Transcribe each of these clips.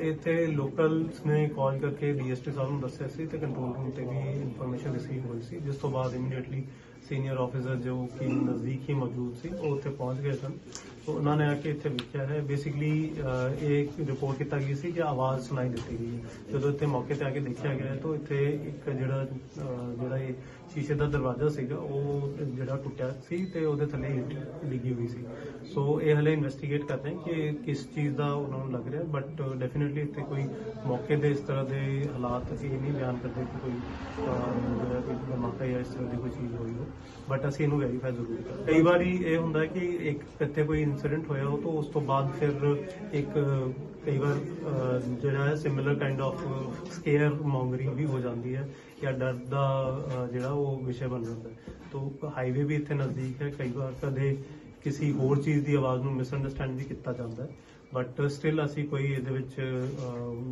ਇੱਥੇ ਲੋਕਲਸ ਨੇ ਕਾਲ ਕਰਕੇ ਡੀਐਸਪੀ ਸਾਹਿਬ ਨੂੰ ਦੱਸਿਆ ਸੀ ਤੇ ਕੰਟਰੋਲ ਰੂਮ ਤੇ ਵੀ ਇਨਫੋਰਮੇਸ਼ਨ ਰਿਸੀਵ ਹੋਈ ਸੀ, ਜਿਸ ਤੋਂ ਬਾਅਦ ਇਮੀਡੀਏਟਲੀ ਸੀਨੀਅਰ ਆਫੀਸਰ ਜੋ ਕਿ ਨਜ਼ਦੀਕ ਹੀ ਮੌਜੂਦ ਸੀ ਉਹ ਉੱਥੇ ਪਹੁੰਚ ਗਏ ਸਨ। ਸੋ ਉਹਨਾਂ ਨੇ ਆ ਕੇ ਇੱਥੇ ਵੇਖਿਆ ਹੈ। ਬੇਸਿਕਲੀ ਇਹ ਰਿਪੋਰਟ ਕੀਤਾ ਗਈ ਸੀ ਕਿ ਆਵਾਜ਼ ਸੁਣਾਈ ਦਿੱਤੀ ਗਈ ਹੈ। ਜਦੋਂ ਇੱਥੇ ਮੌਕੇ ਤੇ ਆ ਕੇ ਦੇਖਿਆ ਗਿਆ ਤਾਂ ਇੱਥੇ ਇੱਕ ਜਿਹੜਾ ਜਿਹੜਾ ਇਹ ਸ਼ੀਸ਼ੇ ਦਾ ਦਰਵਾਜ਼ਾ ਸੀਗਾ ਉਹ ਜਿਹੜਾ ਟੁੱਟਿਆ ਸੀ ਤੇ ਉਹਦੇ ਥੱਲੇ ਇੱਟ ਡਿੱਗੀ ਹੋਈ ਸੀ। ਸੋ ਇਹ ਹਲੇ ਇਨਵੈਸਟੀਗੇਟ ਕਰਦੇ ਹਾਂ ਕਿ ਕਿਸ ਚੀਜ਼ ਦਾ ਉਹਨਾਂ ਨੂੰ ਲੱਗ ਰਿਹਾ ਬਟ ਡੈਫੀਨਿਟਲੀ ਇੱਥੇ ਕੋਈ ਮੌਕੇ ਦੇ ਇਸ ਤਰ੍ਹਾਂ ਦੇ ਹਾਲਾਤ ਇਹ ਨਹੀਂ ਬਿਆਨ ਕਰਦੇ ਕਿ ਕੋਈ ਅਹ, ਜਿਹੜਾ ਕੋਈ ਧਮਾਕਾ ਜਾਂ ਇਸ ਤਰ੍ਹਾਂ ਦੀ ਕੋਈ ਚੀਜ਼ ਹੋਈ ਹੋ ਬਟ ਅਸੀਂ ਇਹਨੂੰ ਵੈਰੀਫਾਈ ਜ਼ਰੂਰ ਕਰਾਂਗੇ। ਕਈ ਵਾਰੀ ਇਹ ਹੁੰਦਾ ਕਿ ਇੱਕ ਇੱਥੇ ਕੋਈ ਇਨਸੀਡੈਂਟ ਹੋਇਆ ਹੋ ਤਾਂ ਉਸ ਤੋਂ ਬਾਅਦ ਫਿਰ ਇੱਕ ਕਈ ਵਾਰ ਅਹ, ਜਿਹੜਾ ਹੈ similar kind of scare mongering ਵੀ ਹੋ ਜਾਂਦੀ ਹੈ ਜਾਂ ਡਰ ਦਾ ਜਿਹੜਾ ਉਹ ਵਿਸ਼ੇ ਬਣ ਜਾਂਦਾ ਹੈ। ਤੋ ਹਾਈਵੇ ਵੀ ਇੱਥੇ ਨਜ਼ਦੀਕ ਹੈ। ਕਈ ਵਾਰ ਕਦੇ ਕਿਸੇ ਹੋਰ ਚੀਜ਼ ਦੀ ਆਵਾਜ਼ ਨੂੰ ਮਿਸਅੰਡਰਸਟੈਂਡ ਵੀ ਕੀਤਾ ਜਾਂਦਾ ਹੈ। ਬਟ ਸਟਿਲ ਅਸੀਂ ਕੋਈ ਇਹਦੇ ਵਿੱਚ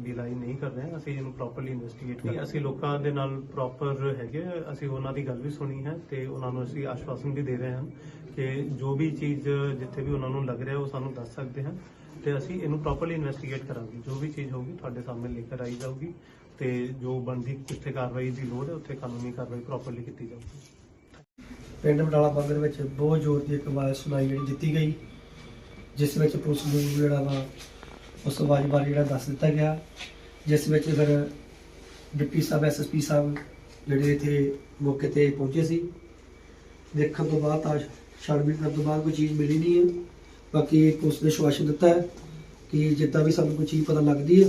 ਡਿਲਾਈ ਨਹੀਂ ਕਰ ਰਹੇ। ਹਾਂ। ਅਸੀਂ ਇਹਨੂੰ ਪ੍ਰੋਪਰਲੀ ਇਨਵੈਸਟੀਗੇਟ ਕਰ ਅਸੀਂ ਲੋਕਾਂ ਦੇ ਨਾਲ ਪ੍ਰੋਪਰ ਹੈਗੇ ਅਸੀਂ ਉਹਨਾਂ ਦੀ ਗੱਲ ਵੀ ਸੁਣੀ ਹੈ ਤੇ ਉਹਨਾਂ ਨੂੰ ਅਸੀਂ ਆਸ਼ਵਾਸਨ ਵੀ ਦੇ ਰਹੇ ਹਾਂ ਕਿ ਜੋ ਵੀ ਚੀਜ਼ ਜਿੱਥੇ ਵੀ ਉਹਨਾਂ ਨੂੰ ਲੱਗ ਰਿਹਾ ਉਹ ਸਾਨੂੰ ਦੱਸ ਸਕਦੇ ਹਨ ਤੇ ਅਸੀਂ ਇਹਨੂੰ ਪ੍ਰੋਪਰਲੀ ਇਨਵੈਸਟੀਗੇਟ ਕਰਾਂਗੇ। ਜੋ ਵੀ ਚੀਜ਼ ਹੋਊਗੀ ਤੁਹਾਡੇ ਸਾਹਮਣੇ ਲੈ ਕੇ ਆਈ ਜਾਊਗੀ ਤੇ ਜੋ ਬਣਦੀ ਜਿੱਥੇ ਕਾਰਵਾਈ ਦੀ ਲੋੜ ਹੈ, ਉੱਥੇ ਕਾਨੂੰਨੀ ਕਾਰਵਾਈ ਪ੍ਰੋਪਰਲੀ ਕੀਤੀ ਜਾਊਗੀ। ਪਿੰਡ ਬਟਾਲਾ ਬੰਦ ਦੇ ਵਿੱਚ ਬਹੁਤ ਜ਼ੋਰ ਦੀ ਇੱਕ ਆਵਾਜ਼ ਸੁਣਾਈ ਜਿਹੜੀ ਦਿੱਤੀ ਗਈ, ਜਿਸ ਵਿੱਚ ਪੁਲਿਸ ਨੂੰ ਜਿਹੜਾ ਵਾ ਉਸ ਆਵਾਜ਼ ਬਾਰੇ ਜਿਹੜਾ ਦੱਸ ਦਿੱਤਾ ਗਿਆ, ਜਿਸ ਵਿੱਚ ਫਿਰ ਡਿਪਟੀ ਸਾਹਿਬ ਐਸਐਸਪੀ ਸਾਹਿਬ ਜਿਹੜੇ ਇੱਥੇ ਮੌਕੇ ਤੇ ਪਹੁੰਚੇ ਸੀ। ਦੇਖਣ ਤੋਂ ਬਾਅਦ ਤਾਂ ਛਾਣਬੀਨ ਕਰਨ ਤੋਂ ਬਾਅਦ ਕੋਈ ਚੀਜ਼ ਮਿਲੀ ਨਹੀਂ ਹੈ। ਬਾਕੀ ਪੁਲਿਸ ਨੇ ਸ਼ਵਾਸ਼ਨ ਦਿੱਤਾ ਹੈ ਕਿ ਜਿੱਦਾਂ ਵੀ ਸਾਨੂੰ ਕੋਈ ਚੀਜ਼ ਪਤਾ ਲੱਗਦੀ ਹੈ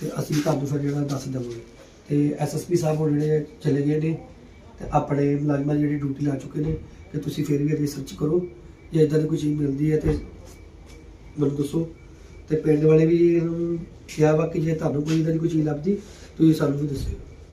ਤੇ ਅਸੀਂ ਤੁਹਾਨੂੰ ਫਿਰ ਜਿਹੜਾ ਦੱਸ ਦੇਵਾਂਗੇ। ਤੇ ਐਸਐਸਪੀ ਸਾਹਿਬ ਹੁਣ ਜਿਹੜੇ ਚਲੇ ਗਏ ਨੇ ਤੇ ਆਪਣੇ ਮੁਲਾਜ਼ਮਾਂ ਦੀ ਜਿਹੜੀ ਡਿਊਟੀ ਲਾ ਚੁੱਕੇ ਨੇ ਕਿ ਤੁਸੀਂ ਫਿਰ ਵੀ ਰਿਸਰਚ ਕਰੋ। ਜੇ ਇਦਾਂ ਦੀ ਕੋਈ ਚੀਜ਼ ਮਿਲਦੀ ਹੈ ਤੇ ਮੈਨੂੰ ਦੱਸੋ। ਤੇ ਪਿੰਡ ਵਾਲੇ ਵੀ ਕਿਹਾ ਵਾ ਕਿ ਜੇ ਤੁਹਾਨੂੰ ਕੋਈ ਇਦਾਂ ਦੀ ਕੋਈ ਚੀਜ਼ ਲੱਭਦੀ, ਤੁਸੀਂ ਸਾਨੂੰ ਵੀ ਦੱਸਿਓ।